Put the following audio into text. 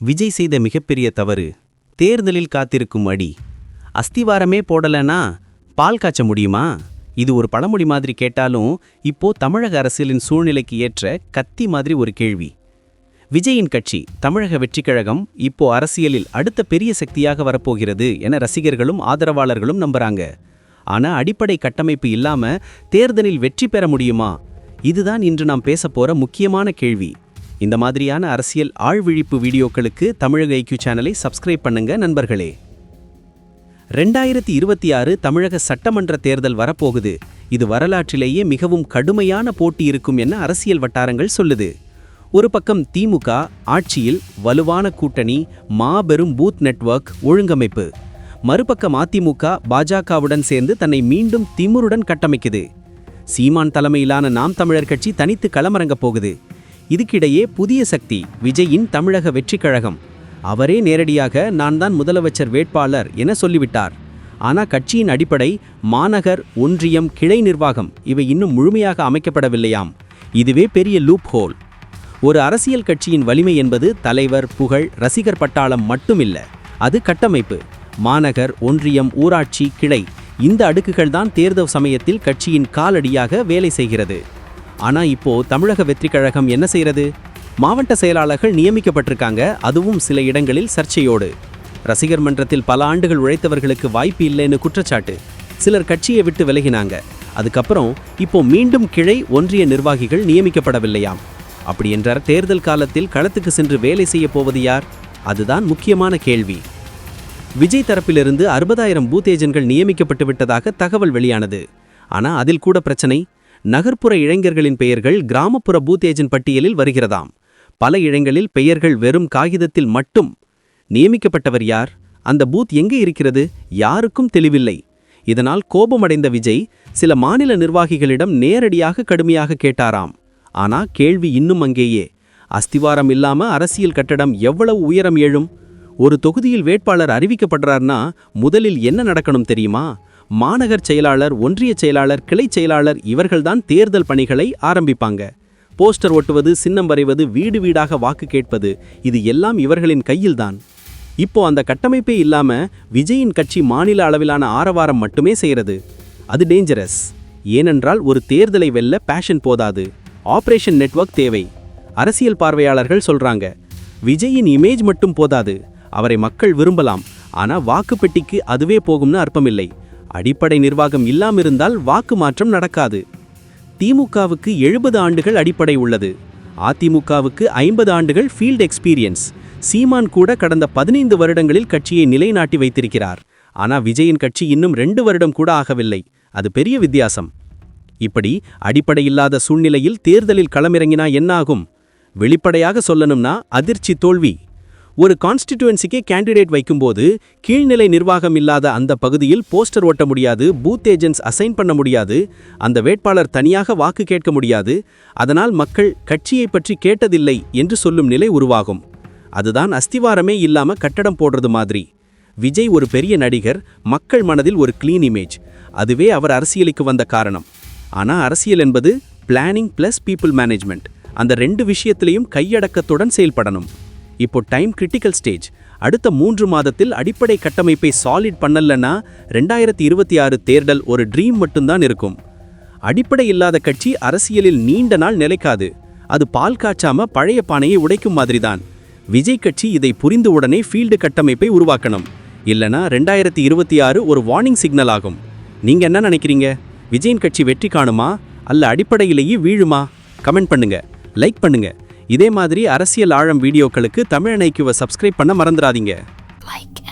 விஜய் செய்த மிகப்பெரிய தவறு தேர்தலில் காத்திருக்கும் அடி. அஸ்திவாரமே போடலனா பால் காய்ச்ச முடியுமா? இது ஒரு பழமொழி மாதிரி கேட்டாலும் இப்போ தமிழக அரசியலின் சூழ்நிலைக்கு ஏற்ற கத்தி மாதிரி ஒரு கேள்வி. விஜயின் கட்சி தமிழக வெற்றி கழகம் இப்போ அரசியலில் அடுத்த பெரிய சக்தியாக வரப்போகிறது என ரசிகர்களும் ஆதரவாளர்களும் நம்புறாங்க. ஆனா அடிப்படை கட்டமைப்பு இல்லாம தேர்தலில் வெற்றி பெற முடியுமா? இதுதான் இன்று நாம் பேச போற முக்கியமான கேள்வி. இந்த மாதிரியான அரசியல் ஆழ்விழிப்பு வீடியோக்களுக்கு தமிழக ஐக்கியூ சேனலை சப்ஸ்கிரைப் பண்ணுங்க நண்பர்களே. ரெண்டாயிரத்தி இருபத்தி ஆறு தமிழக சட்டமன்ற தேர்தல் வரப்போகுது. இது வரலாற்றிலேயே மிகவும் கடுமையான போட்டி இருக்கும் என அரசியல் வட்டாரங்கள் சொல்லுது. ஒரு பக்கம் திமுக ஆட்சியில் வலுவான கூட்டணி மாபெரும் பூத் நெட்வொர்க் ஒழுங்கமைப்பு. மறுபக்கம் அதிமுக பாஜகவுடன் சேர்ந்து தன்னை மீண்டும் திமுருடன் கட்டமைக்குது. சீமான் தலைமையிலான நாம் தமிழர் கட்சி தனித்து களமிறங்கப் போகுது. இதுக்கிடையே புதிய சக்தி விஜயின் தமிழக வெற்றிக் கழகம் அவரே நேரடியாக நான் தான் முதலமைச்சர் வேட்பாளர் என சொல்லிவிட்டார். ஆனால் கட்சியின் அடிப்படை மாநகர் ஒன்றியம் கிளை நிர்வாகம் இவை இன்னும் முழுமையாக அமைக்கப்படவில்லையாம். இதுவே பெரிய லூப் ஹோல் ஒரு அரசியல் கட்சியின் வலிமை என்பது தலைவர் புகழ் ரசிகர் பட்டாளம் மட்டுமில்ல. அது கட்டமைப்பு. மாநகர் ஒன்றியம் ஊராட்சி கிளை இந்த அடுக்குகள் தான் தேர்தல் சமயத்தில் கட்சியின் காலடியாக வேலை செய்கிறது. ஆனா இப்போ தமிழக வெற்றி கழகம் என்ன செய்யறது? மாவட்ட செயலாளர்கள் நியமிக்கப்பட்டிருக்காங்க அதுவும் சில இடங்களில் சர்ச்சையோடு. ரசிகர் மன்றத்தில் பல ஆண்டுகள் உழைத்தவர்களுக்கு வாய்ப்பு இல்லைன்னு குற்றச்சாட்டு. சிலர் கட்சியை விட்டு விலகினாங்க. அதுக்கப்புறம் இப்போ மீண்டும் கிளை ஒன்றிய நிர்வாகிகள் நியமிக்கப்படவில்லையாம். அப்படி என்றார் தேர்தல் காலத்தில் களத்துக்கு சென்று வேலை செய்ய போவது யார்? அதுதான் முக்கியமான கேள்வி. விஜய் தரப்பிலிருந்து அறுபதாயிரம் பூத் ஏஜென்ட்கள் நியமிக்கப்பட்டு விட்டதாக தகவல் வெளியானது. ஆனால் அதில் கூட பிரச்சனை நகர்ப்புற இளைஞர்களின் பெயர்கள் கிராமப்புற பூத் ஏஜென்ட் பட்டியலில் வருகிறதாம். பல இடங்களில் பெயர்கள் வெறும் காகிதத்தில் மட்டும். நியமிக்கப்பட்டவர் யார்? அந்த பூத் எங்கே இருக்கிறது? யாருக்கும் தெளிவில்லை. இதனால் கோபமடைந்த விஜய் சில மாநில நிர்வாகிகளிடம் நேரடியாக கடுமையாக கேட்டாராம். ஆனா கேள்வி இன்னும் அங்கேயே. அஸ்திவாரம் இல்லாம அரசியல் கட்டடம் எவ்வளவு உயரம் எழும்? ஒரு தொகுதியில் வேட்பாளர் அறிவிக்கப்படுறார்னா முதலில் என்ன நடக்கணும் தெரியுமா? மாநகர் செயலாளர் ஒன்றிய செயலாளர் கிளை செயலாளர் இவர்கள்தான் தேர்தல் பணிகளை ஆரம்பிப்பாங்க. போஸ்டர் ஒட்டுவது சின்னம் வரைவது வீடு வீடாக வாக்கு கேட்பது இது எல்லாம் இவர்களின் கையில்தான். இப்போ அந்த கட்டமைப்பே இல்லாம விஜயின் கட்சி மாநில அளவிலான ஆரவாரம் மட்டுமே செய்கிறது அது டேஞ்சரஸ் ஏனென்றால் ஒரு தேர்தலை வெல்ல பேஷன் போதாது. ஆபரேஷன் நெட்வொர்க் தேவை. அரசியல் பார்வையாளர்கள் சொல்றாங்க விஜயின் இமேஜ் மட்டும் போதாது. அவரை மக்கள் விரும்பலாம். ஆனா வாக்குப்பெட்டிக்கு அதுவே போகும்னு அர்ப்பமில்லை அடிப்படை நிர்வாகம் இல்லாமிருந்தால் வாக்கு மாற்றம் நடக்காது. திமுகவுக்கு எழுபது ஆண்டுகள் அடிப்படை உள்ளது. அதிமுகவுக்கு ஐம்பது ஆண்டுகள் ஃபீல்ட் எக்ஸ்பீரியன்ஸ் சீமான் கூட கடந்த பதினைந்து வருடங்களில் கட்சியை நிலைநாட்டி வைத்திருக்கிறார். ஆனா விஜயின் கட்சி இன்னும் ரெண்டு வருடம் கூட ஆகவில்லை. அது பெரிய வித்தியாசம். இப்படி அடிப்படையில்லாத சூழ்நிலையில் தேர்தலில் களமிறங்கினா என்னாகும்? வெளிப்படையாக சொல்லணும்னா அதிர்ச்சி தோல்வி. ஒரு கான்ஸ்டிடியூவன்சிக்கே கேண்டிடேட் வைக்கும்போது கீழ்நிலை நிர்வாகம் இல்லாத அந்த பகுதியில் போஸ்டர் ஓட்ட முடியாது பூத் ஏஜென்ட்ஸ் அசைன் பண்ண முடியாது அந்த வேட்பாளர் தனியாக வாக்கு கேட்க முடியாது அதனால் மக்கள் கட்சியை பற்றி கேட்டதில்லை என்று சொல்லும் நிலை உருவாகும். அதுதான் அஸ்திவாரமே இல்லாம கட்டடம் போடுறது மாதிரி. விஜய் ஒரு பெரிய நடிகர் மக்கள் மனதில் ஒரு கிளீன் இமேஜ் அதுவே அவர் அரசியலுக்கு வந்த காரணம். ஆனால் அரசியல் என்பது பிளானிங் பிளஸ் பீப்புள் மேனேஜ்மெண்ட் அந்த ரெண்டு விஷயத்திலையும் கையடக்கத்துடன் செயல்படணும். இப்போ டைம் கிரிட்டிக்கல் ஸ்டேஜ் அடுத்த மூன்று மாதத்தில் அடிப்படை கட்டமைப்பை சாலிட் பண்ணலன்னா ரெண்டாயிரத்தி இருபத்தி ஆறு தேர்தல் ஒரு ட்ரீம் மட்டும்தான் இருக்கும். அடிப்படை இல்லாத கட்சி அரசியலில் நீண்ட நாள் நிலைக்காது. அது பால் காய்ச்சாம பழைய பானையை உடைக்கும் மாதிரிதான். விஜய் கட்சி இதை புரிந்து உடனே ஃபீல்டு கட்டமைப்பை உருவாக்கணும். இல்லனா ரெண்டாயிரத்தி இருபத்தி ஆறு ஒரு வார்னிங் சிக்னல் ஆகும். நீங்க என்ன நினைக்கிறீங்க? விஜயின் கட்சி வெற்றி காணுமா? அல்ல அடிப்படையிலேயே வீழுமா? கமெண்ட் பண்ணுங்க. லைக் பண்ணுங்க. இதே மாதிரி அரசியல் ஆழம் வீடியோக்களுக்கு தமிழ் ஐக்கியூவை சப்ஸ்கிரைப் பண்ண மறந்துடாதீங்க like